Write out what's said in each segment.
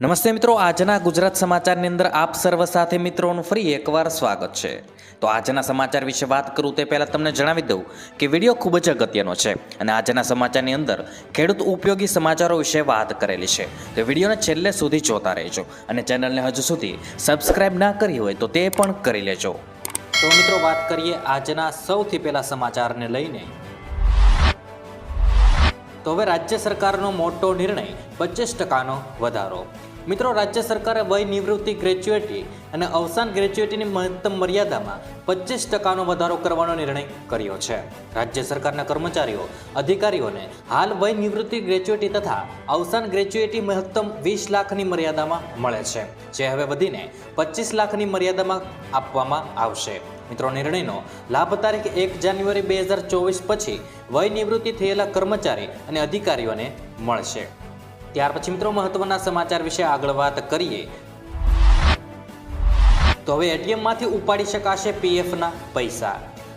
નમસ્તે મિત્રો, આજના ગુજરાત સમાચારની અંદર આપ સર્વ સાથે મિત્રોનું ફરી એકવાર સ્વાગત છે. તો આજના સમાચાર વિશે વાત કરું તે પહેલાં તમને જણાવી દઉં કે વીડિયો ખૂબ જ અગત્યનો છે અને આજના સમાચારની અંદર ખેડૂત ઉપયોગી સમાચારો વિશે વાત કરેલી છે. તો વિડીયોને છેલ્લે સુધી જોતા રહેજો અને ચેનલને હજુ સુધી સબસ્ક્રાઇબ ના કરી હોય તો તે પણ કરી લેજો. તો મિત્રો, વાત કરીએ આજના સૌથી પહેલા સમાચારને લઈને. તો હવે રાજ્ય સરકારનો મોટો નિર્ણય પચીસ ટકાનો વધારો. મિત્રો, રાજ્ય સરકારે વય નિવૃત્તિ ગ્રેજ્યુએટી અને અવસાન ગ્રેજ્યુએટીની મહત્તમ મર્યાદામાં પચીસ ટકાનો વધારો કરવાનો નિર્ણય કર્યો છે. રાજ્ય સરકારના કર્મચારીઓ, અધિકારીઓને હાલ વય નિવૃત્તિ ગ્રેજ્યુએટી તથા અવસાન ગ્રેજ્યુએટી મહત્તમ વીસ લાખની મર્યાદામાં મળે છે, જે હવે વધીને પચીસ લાખની મર્યાદામાં આપવામાં આવશે. મિત્રો, નિર્ણયનો લાભ તારીખ એક જાન્યુઆરી બે હજાર ચોવીસ પછી વય નિવૃત્તિ થયેલા કર્મચારી અને અધિકારીઓને મળશે. ત્યાર પછી મિત્રો મહત્વના સમાચાર વિશે આગળ વાત કરીએ. તો હવે એટીએમમાંથી ઉપાડી શકાશે પીએફના પૈસા.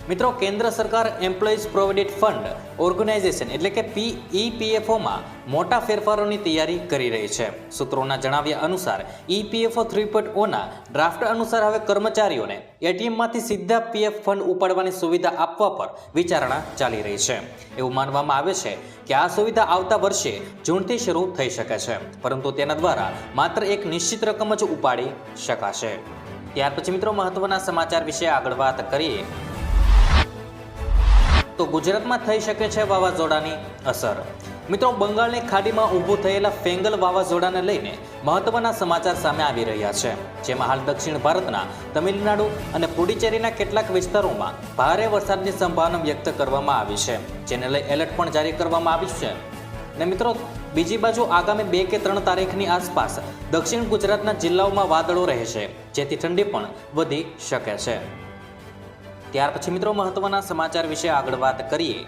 મિત્રો, કેન્દ્ર સરકાર એમ્પ્લોઈઝ પ્રોવિડન્ટ ફંડ ઓર્ગેનાઇઝેશન એટલે કે પી ઈપીએફઓમાં મોટા ફેરફારોની તૈયારી કરી રહી છે. સૂત્રોના જણાવ્યા અનુસાર ઈપીએફઓ થ્રી પોઈન્ટ ઓના ડ્રાફ્ટ અનુસાર હવે કર્મચારીઓને એટીએમમાંથી સીધા પીએફ ફંડ ઉપાડવાની સુવિધા આપવા પર વિચારણા ચાલી રહી છે. એવું માનવામાં આવે છે કે આ સુવિધા આવતા વર્ષે જૂનથી શરૂ થઈ શકે છે, પરંતુ તેના દ્વારા માત્ર એક નિશ્ચિત રકમ જ ઉપાડી શકાશે. ત્યાર પછી મિત્રો, મહત્વના સમાચાર વિશે આગળ વાત કરીએ. તો ગુજરાતમાં થઈ શકે છે વાવાઝોડાની અસર. મિત્રો, બંગાળની ખાડીમાં ઊભું થયેલા ફેંગલ વાવાઝોડાને લઈને મહત્વના સમાચાર સામે આવી રહ્યા છે. જેમાં હાલ દક્ષિણ ભારતના, તમિલનાડુ અને પુડુચેરીના કેટલાક વિસ્તારોમાં ભારે વરસાદની સંભાવના વ્યક્ત કરવામાં આવી છે. જેને લઈ એલર્ટ પણ જારી કરવામાં આવ્યું છે. ને મિત્રો, બીજી બાજુ આગામી બે કે ત્રણ તારીખની આસપાસ દક્ષિણ ગુજરાતના જિલ્લાઓમાં વાદળો રહેશે, જેથી ઠંડી પણ વધી શકે છે. ત્યાર પછી મિત્રો મહત્વના સમાચાર વિશે આગળ વાત કરીએ.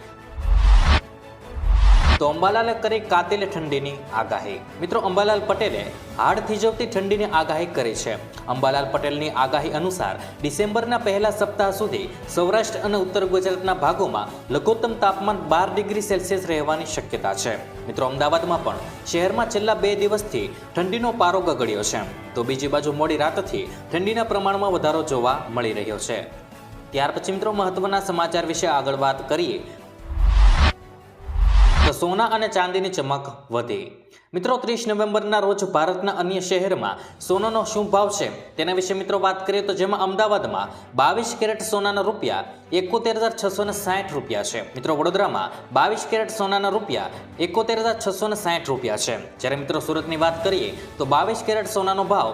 તો અંબાલાલે કરી કાતિલ ઠંડીની આગાહી. મિત્રો અંબાલાલ પટેલે હાડ થીજવતી ઠંડીની આગાહી કરી છે. અંબાલાલ પટેલની આગાહી અનુસાર ડિસેમ્બરના પહેલા સપ્તાહ સુધી સૌરાષ્ટ્ર અને ઉત્તર ગુજરાતના ભાગોમાં લઘુત્તમ તાપમાન બાર ડિગ્રી સેલ્સિયસ રહેવાની શક્યતા છે. મિત્રો અમદાવાદમાં પણ શહેરમાં છેલ્લા બે દિવસથી ઠંડીનો પારો ગગડ્યો છે. તો બીજી બાજુ મોડી રાતથી ઠંડીના પ્રમાણમાં વધારો જોવા મળી રહ્યો છે. ત્યાર પછી મિત્રો મહત્વના સમાચાર વિશે આગળ વાત કરીએ. તો સોના અને ચાંદીની ચમક વધી. મિત્રો ત્રીસ નવેમ્બરના રોજ ભારતના અન્ય શહેરમાં સોનાનો શું ભાવ છે? તેના વિશે મિત્રો વાત કરીએ તો જેમાં અમદાવાદમાં બાવીસ કેરેટ સોનાના રૂપિયા એકોતેર હજાર છસો ને સાઠ રૂપિયા છે. મિત્રો વડોદરામાં બાવીસ કેરેટ સોનાના રૂપિયા એકોતેર હજાર છસો ને સાઠ રૂપિયા છે. જ્યારે મિત્રો સુરતની વાત કરીએ તો બાવીસ કેરેટ સોનાનો ભાવ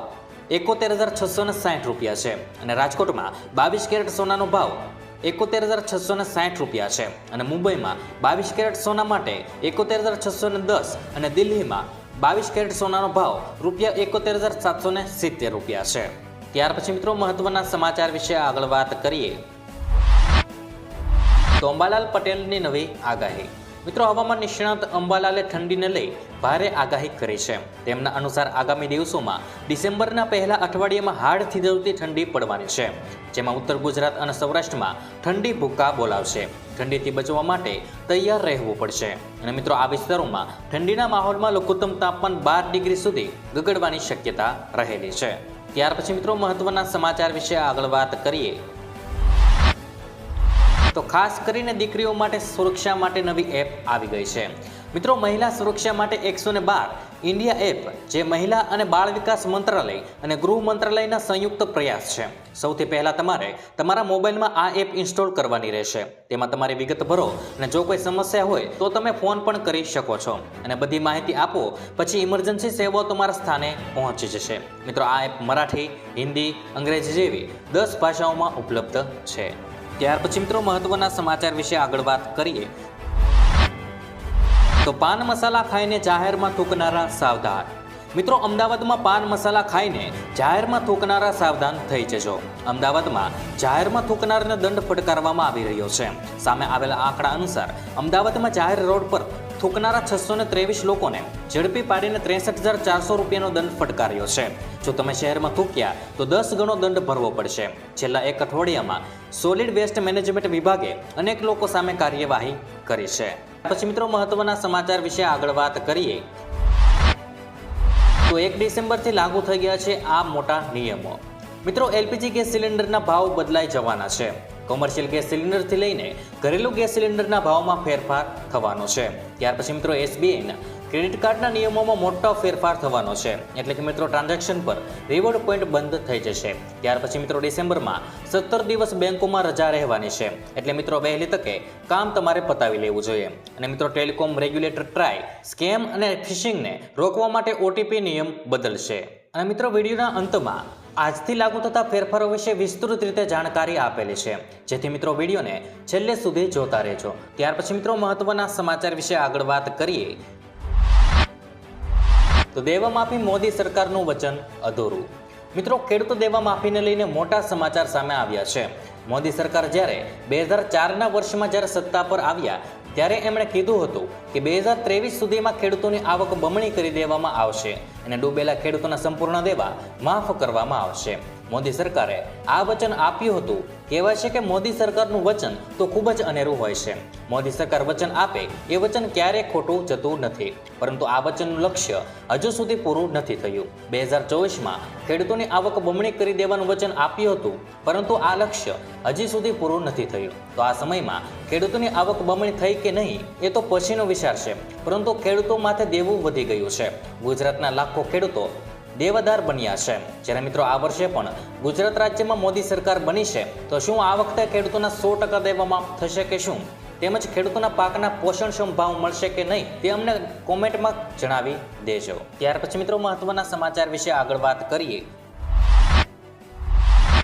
એકોતેર હજાર છસો ને સાઠ રૂપિયા છે અને રાજકોટમાં બાવીસ કેરેટ સોનાનો ભાવ એકોતેર હજાર છસો ને સાઠ રૂપિયા છે અને મુંબઈમાં બાવીસ કેરેટ સોના માટે એકોતેર હજાર છસો ને દસ અને દિલ્હીમાં બાવીસ કેરેટ સોનાનો ભાવ રૂપિયા એકોતેર હજાર સાતસો ને સિત્તેર રૂપિયા છે. ત્યાર પછી મિત્રો મહત્વના સમાચાર વિશે આગળ વાત કરીએ. તો અંબાલાલ પટેલની નવી આગાહી. મિત્રો હવામાન નિષ્ણાત અંબાલાલે ઠંડીને લઈ ભારે આગાહી કરી છે. તેમના અનુસાર આગામી દિવસોમાં ડિસેમ્બરના પહેલા અઠવાડિયામાં હાડ થીજવતી ઠંડી પડવાની છે. જેમાં ઉત્તર ગુજરાત અને સૌરાષ્ટ્રમાં ઠંડી ભૂકા બોલાવશે. ઠંડીથી બચવા માટે તૈયાર રહેવું પડશે. અને મિત્રો, આ વિસ્તારોમાં ઠંડીના માહોલમાં લઘુત્તમ તાપમાન બાર ડિગ્રી સુધી ગગડવાની શક્યતા રહેલી છે. ત્યાર પછી મિત્રો, મહત્વના સમાચાર વિશે આગળ વાત કરીએ. તો ખાસ કરીને દીકરીઓ માટે સુરક્ષા માટે નવી એપ આવી ગઈ છે. મિત્રો, મહિલા સુરક્ષા માટે એકસો ને બાર ઇન્ડિયા એપ, જે મહિલા અને બાળ વિકાસ મંત્રાલય અને ગૃહ મંત્રાલયના સંયુક્ત પ્રયાસ છે. સૌથી પહેલાં તમારે તમારા મોબાઈલમાં આ એપ ઇન્સ્ટોલ કરવાની રહેશે. તેમાં તમારી વિગત ભરો અને જો કોઈ સમસ્યા હોય, તો તમે ફોન પણ કરી શકો છો. અને બધી માહિતી આપો, પછી ઇમરજન્સી સેવાઓ તમારા સ્થાને પહોંચી જશે. મિત્રો, આ એપ મરાઠી, હિન્દી, અંગ્રેજી જેવી દસ ભાષાઓમાં ઉપલબ્ધ છે. ત્યાર પછી મિત્રો, મહત્વના સમાચાર વિશે આગળ વાત કરીએ. તો પાન મસાલા ખાઈને જાહેરમાં થૂકનારા સાવધાન. મિત્રો, અમદાવાદમાં પાન મસાલા ખાઈને જાહેરમાં થૂકનારા સાવધાન થઈ જજો. અમદાવાદમાં જાહેરમાં થૂકનારને દંડ ફટકારવામાં આવી રહ્યો છે. સામે આવેલા આંકડા અનુસાર અમદાવાદમાં જાહેર રોડ પર થૂકનારા છસો ને ત્રેવીસ લોકોને ઝડપી પાડીને ત્રેસઠ હજાર ચારસો રૂપિયાનો દંડ ફટકાર્યો છે. જો તમે શહેરમાં થૂક્યા, તો દસ ગણો દંડ ભરવો પડશે. છેલ્લા એક અઠવાડિયામાં સોલિડ વેસ્ટ મેનેજમેન્ટ વિભાગે અનેક લોકો સામે કાર્યવાહી કરી છે. પછી મિત્રો મહત્વના સમાચાર વિશે આગળ વાત કરીએ. તો એક ડિસેમ્બરથી લાગુ થઈ ગયા છે આ મોટા નિયમો. મિત્રો એલપીજી ગેસ સિલિન્ડરના ભાવ બદલાઈ જવાના છે. કોમર્શિયલ ગેસ સિલિન્ડરથી લઈને ઘરેલું ગેસ સિલિન્ડરના ભાવમાં ફેરફાર થવાનો છે. ત્યાર પછી મિત્રો એસબીઆઈના ક્રેડિટ કાર્ડના નિયમોમાં મોટો ફેરફાર થવાનો છે. એટલે કે મિત્રો, ટ્રાન્ઝેક્શન પર રિવોર્ડ પોઈન્ટ બંધ થઈ જશે. ત્યાર પછી મિત્રો, ડિસેમ્બરમાં સત્તર દિવસ બેંકોમાં રજા રહેવાની છે. એટલે મિત્રો, વહેલી તકે કામ તમારે પતાવી લેવું જોઈએ. અને મિત્રો, ટેલિકોમ રેગ્યુલેટર ટ્રાય, સ્કેમ અને ફિશિંગને રોકવા માટે ઓટીપી નિયમ બદલશે. અને મિત્રો, વિડીયોના અંતમાં આજથી લાગુ થતા ફેરફારો વિશે વિસ્તૃત રીતે જાણકારી આપેલી છે. જેથી મિત્રો, વિડીયોને છેલ્લે સુધી જોતા રહેજો. ત્યાર પછી મિત્રો, મહત્વના સમાચાર વિશે આગળ વાત કરીએ. તો દેવામાફી મોદી સરકારનું વચન અધૂરું. મિત્રો, ખેડૂતો દેવા માફીને લઈને મોટા સમાચાર સામે આવ્યા છે. મોદી સરકાર જ્યારે બે હજાર ચારના વર્ષમાં જ્યારે સત્તા પર આવ્યા, ત્યારે એમણે કીધું હતું કે બે હજાર ત્રેવીસ સુધીમાં ખેડૂતોની આવક બમણી કરી દેવામાં આવશે અને ડૂબેલા ખેડૂતોના સંપૂર્ણ દેવા માફ કરવામાં આવશે. મોદી સરકારે આ વચન આપ્યું હતું. કહેવાય છે કે મોદી સરકારનું વચન તો ખૂબ જ અનેરું હોય છે. મોદી સરકાર વચન આપે, એ વચન ક્યારેય ખોટું જતું નથી. પરંતુ આ વચનનું લક્ષ્ય હજુ સુધી પૂરું નથી થયું. બે હજાર ચોવીસમાં ખેડૂતોની આવક બમણી કરી દેવાનું વચન આપ્યું હતું, પરંતુ આ લક્ષ્ય હજી સુધી પૂરું નથી થયું. તો આ સમયમાં ખેડૂતોની આવક બમણી થઈ કે નહીં, એ તો પછીનો વિચાર છે. પરંતુ ખેડૂતો માથે દેવું વધી ગયું છે. ગુજરાતના લાખો ખેડૂતો દેવાદાર બન્યા છે. જ્યારે મિત્રો આ વર્ષે પણ ગુજરાત રાજ્યમાં મોદી સરકાર બની છે, તો શું આ વખતે ખેડૂતોના સો ટકા દેવામાં થશે કે શું? તેમજ ખેડૂતોના પાકના પોષણક્ષમ ભાવ મળશે કે નહીં, તે અમને કોમેન્ટમાં જણાવી દેજો. ત્યાર પછી મિત્રો મહત્વના સમાચાર વિશે આગળ વાત કરીએ.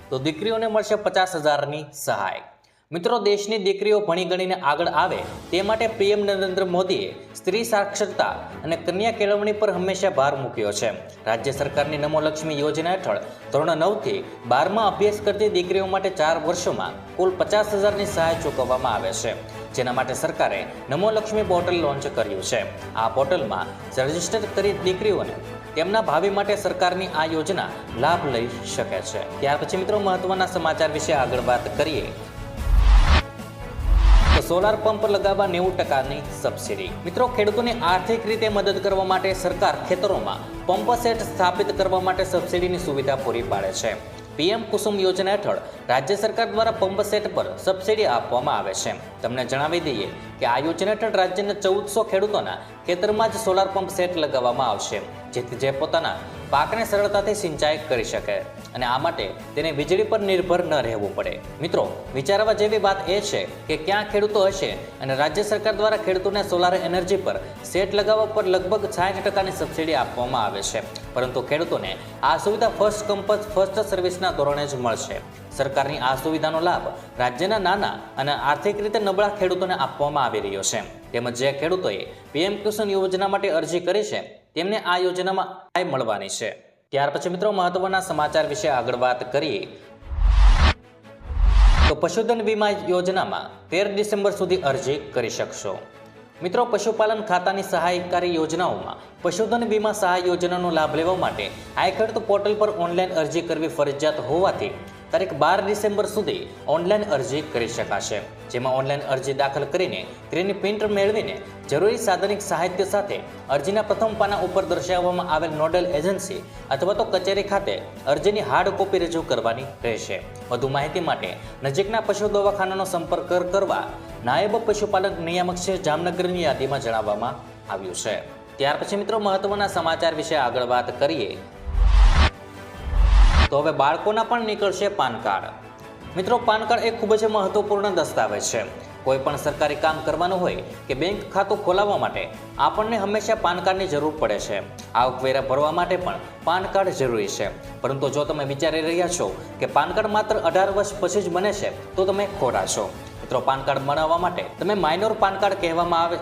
તો દીકરીઓને મળશે પચાસ હજારની સહાય. મિત્રો, દેશની દીકરીઓ ભણી ગણીને આગળ આવે તે માટે પીએમ નરેન્દ્ર મોદીએ સ્ત્રી સાક્ષરતા અને કન્યા કેળવણી પર હંમેશા ભાર મૂક્યો છે. રાજ્ય સરકારની નમોલક્ષ્મી યોજના હેઠળ ધોરણ નવથી બારમાં અભ્યાસ કરતી દીકરીઓ માટે ચાર વર્ષોમાં કુલ પચાસ હજારની સહાય ચૂકવવામાં આવે છે. જેના માટે સરકારે નમોલક્ષ્મી પોર્ટલ લોન્ચ કર્યું છે. આ પોર્ટલમાં રજિસ્ટર કરી દીકરીઓને તેમના ભાવિ માટે સરકારની આ યોજના લાભ લઈ શકે છે. ત્યાર પછી મિત્રો, મહત્વના સમાચાર વિશે આગળ વાત કરીએ. સોલાર પંપ લગાવવા નેવું ટકાની સબસિડી મિત્રો, ખેડૂતોને આર્થિક રીતે મદદ કરવા માટે સરકાર ખેતરોમાં પંપ સેટ સ્થાપિત કરવા માટે સબસિડીની સુવિધા પૂરી પાડે છે. પીએમ કુસુમ યોજના હેઠળ રાજ્ય સરકાર દ્વારા પંપ સેટ પર સબસિડી આપવામાં આવે છે. તમને જણાવી દઈએ કે આ યોજના હેઠળ રાજ્યના ચૌદસો ખેડૂતોના ખેતરમાં જ સોલાર પંપ સેટ લગાવવામાં આવશે. જેથી જે પોતાના પાકને સરળતાથી સિંચાઈ કરી શકે અને આ માટે તેને વીજળી પર નિર્ભર ન રહેવું પડે. મિત્રો, વિચારવા જેવી વાત એ છે કે ક્યાં ખેડૂતો હશે અને રાજ્ય સરકાર દ્વારા ખેડૂતોને સોલાર એનર્જી પર સેટ લગાવવા પર લગભગ સાઠ ટકાની સબસિડી આપવામાં આવે છે. પરંતુ ખેડૂતોને આ સુવિધા ફર્સ્ટ કમ ફર્સ્ટ સર્વિસના ધોરણે જ મળશે. સરકારની આ સુવિધાનો લાભ રાજ્યના નાના અને આર્થિક રીતે નબળા ખેડૂતોને આપવામાં આવી રહ્યો છે. તેમજ જે ખેડૂતોએ પીએમ કિસાન યોજના માટે અરજી કરી છે તેમને આ યોજનામાં આય મળવાની છે. ત્યાર પછી મિત્રો મહત્વના સમાચાર વિશે આગળ વાત કરીએ. તો પશુધન વીમા યોજનામાં તેર ડિસેમ્બર સુધી અરજી કરી શકશો. મિત્રો પશુપાલન ખાતાની સહાયકારી યોજનાઓમાં પશુધન વીમા સહાય યોજનાનો લાભ લેવા માટે ખેડૂત પોર્ટલ પર ઓનલાઈન અરજી કરવી ફરજિયાત હોવાથી તારીખ બાર ડિસેમ્બર સુધી ઓનલાઈન અરજી કરી શકાશે. જેમાં ઓનલાઈન અરજી દાખલ કરીને તેની પ્રિન્ટ મેળવીને જરૂરી સાધનિક સાહિત્ય સાથે અરજીના પ્રથમ પાના ઉપર દર્શાવવામાં આવેલ નોડલ એજન્સી અથવા તો કચેરી ખાતે અરજીની હાર્ડ કોપી રજૂ કરવાની રહેશે. વધુ માહિતી માટે નજીકના પશુ દવાખાનાનો સંપર્ક કરવા નાયબ પશુપાલક નિયામક છે જામનગરની યાદીમાં જણાવવામાં આવ્યું છે. ત્યાર પછી મિત્રો મહત્વના સમાચાર વિશે આગળ વાત કરીએ. તો હવે બાળકોના પણ નીકળશે પાન કાર્ડ. મિત્રો, પાન કાર્ડ એ ખૂબ જ મહત્વપૂર્ણ દસ્તાવેજ છે. કોઈ પણ સરકારી કામ કરવાનું હોય કે બેંક ખાતું ખોલાવવા માટે આપણને હંમેશા પાન કાર્ડની જરૂર પડે છે. આવકવેરા ભરવા માટે પણ પાન કાર્ડ જરૂરી છે. પરંતુ જો તમે વિચારી રહ્યા છો કે પાન કાર્ડ માત્ર અઢાર વર્ષ પછી જ બને છે, તો તમે ખોટા છો. મિત્રો, પાન કાર્ડ બનાવવા માટે તમે માઇનોર પાન કાર્ડ કહેવામાં આવે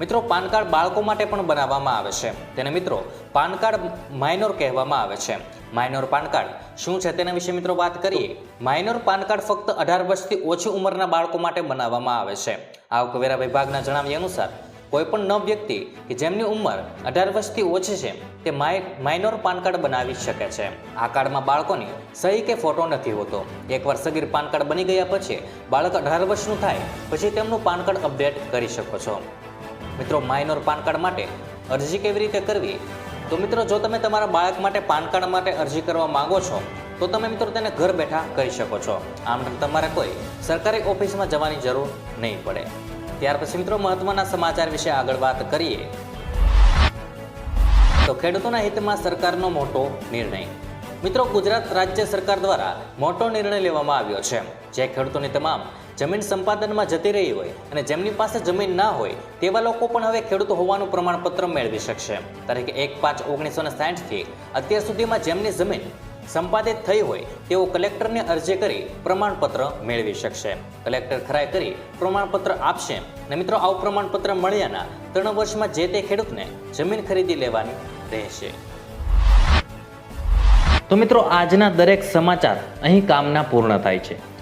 મિત્રો, પાન કાર્ડ બાળકો માટે પણ બનાવવામાં આવે છે. તેને મિત્રો, પાન કાર્ડ માઇનોર કહેવામાં આવે છે. Minor PAN card. શું છે તેના વિશે મિત્રો વાત કરીએ? માઇનોર પાન કાર્ડ ફક્ત અઢાર વર્ષથી ઓછી ઉંમરના બાળકો માટે બનાવવામાં આવે છે. આવકવેરા વિભાગના જણાવ્યા અનુસાર, કોઈપણ નવ વ્યક્તિ કે જેમની ઉંમર અઢાર વર્ષથી ઓછી છે, તે માઇનોર પાન કાર્ડ બનાવી શકે છે. આ કાર્ડમાં બાળકોની સહી કે ફોટો નથી હોતો. એકવાર સગીર પાન કાર્ડ બની ગયા પછી, બાળક અઢાર વર્ષનું થાય, પછી તેમનું પાન કાર્ડ અપડેટ કરી શકો છો. મિત્રો, માઇનોર પાન કાર્ડ માટે અરજી કેવી રીતે કરવી? તો મિત્રો, જો તમે તમારા બાળક માટે પાન કાર્ડ માટે અરજી કરવા માંગો છો, તો તમે મિત્રો તેને ઘર બેઠા કરી શકો છો. આમ તમારે કોઈ સરકારી ઓફિસમાં જવાની જરૂર નહીં પડે. ત્યાર પછી મિત્રો, મહત્વના સમાચાર વિશે આગળ વાત કરીએ. તો ખેડૂતોના હિતમાં સરકારનો મોટો નિર્ણય. મિત્રો, ગુજરાત રાજ્ય સરકાર દ્વારા મોટો નિર્ણય લેવામાં આવ્યો છે. જે ખેડૂતોની તમામ જમીન સંપાદનમાં જતી રહી હોય અને જેમની પાસે જમીન ના હોય, તેવા લોકો પણ હવે ખેડૂત હોવાનું પ્રમાણપત્ર મેળવી શકશે. તારીખ એક પાંચ ઓગણીસો ને સાઠથી અત્યાર સુધીમાં જેમની જમીન સંપાદિત થઈ હોય, તેઓ કલેક્ટરને અરજી કરી પ્રમાણપત્ર મેળવી શકશે. કલેક્ટર ખરાઈ કરી પ્રમાણપત્ર આપશે અને મિત્રો, આવું પ્રમાણપત્ર મળ્યાના ત્રણ વર્ષમાં જે તે ખેડૂતને જમીન ખરીદી લેવાની રહેશે. તો મિત્રો, આજના દરેક સમાચાર અહીં કામના પૂર્ણ થાય છે.